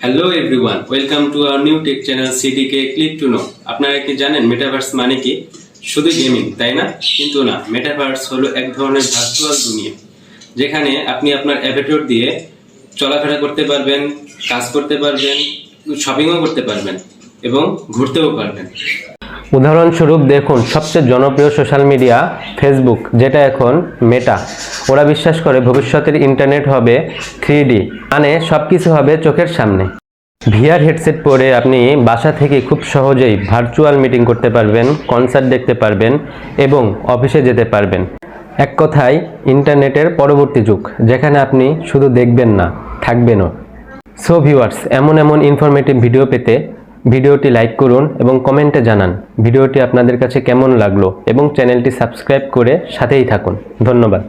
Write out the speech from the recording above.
Hello everyone welcome to our new tech channel সিটিকে click to know আপনারা কি জানেন metaverse মানে কি? শুধু গেমিং তাই না? কিন্তু না মেটাভার্স হলো এক ধরনের ভার্চুয়াল দুনিয়া, যেখানে আপনি আপনার অ্যাভেটর দিয়ে চলাফেরা করতে পারবেন, কাজ করতে পারবেন শপিংও করতে পারবেন এবং ঘুরতেও পারবেন। উদাহরণস্বরূপ দেখুন, সবচেয়ে জনপ্রিয় সোশ্যাল মিডিয়া ফেসবুক যেটা এখন মেটা ওরা বিশ্বাস করে ভবিষ্যতের ইন্টারনেট হবে থ্রি ডি মানে সব কিছু হবে চোখের সামনে। ভিআর হেডসেট পরে আপনি বাসা থেকে খুব সহজেই ভার্চুয়াল মিটিং করতে পারবেন কনসার্ট দেখতে পারবেন এবং অফিসে যেতে পারবেন। এক কথায় ইন্টারনেটের পরবর্তী যুগ, যেখানে আপনি শুধু দেখবেন না, থাকবেনও। সো ভিউয়ার্স এমন এমন ইনফরমেটিভ ভিডিও পেতে ভিডিওটি লাইক করুন এবং কমেন্টে জানান ভিডিওটি আপনাদের কাছে কেমন লাগল এবং চ্যানেলটি সাবস্ক্রাইব করে সাথেই থাকুন। ধন্যবাদ।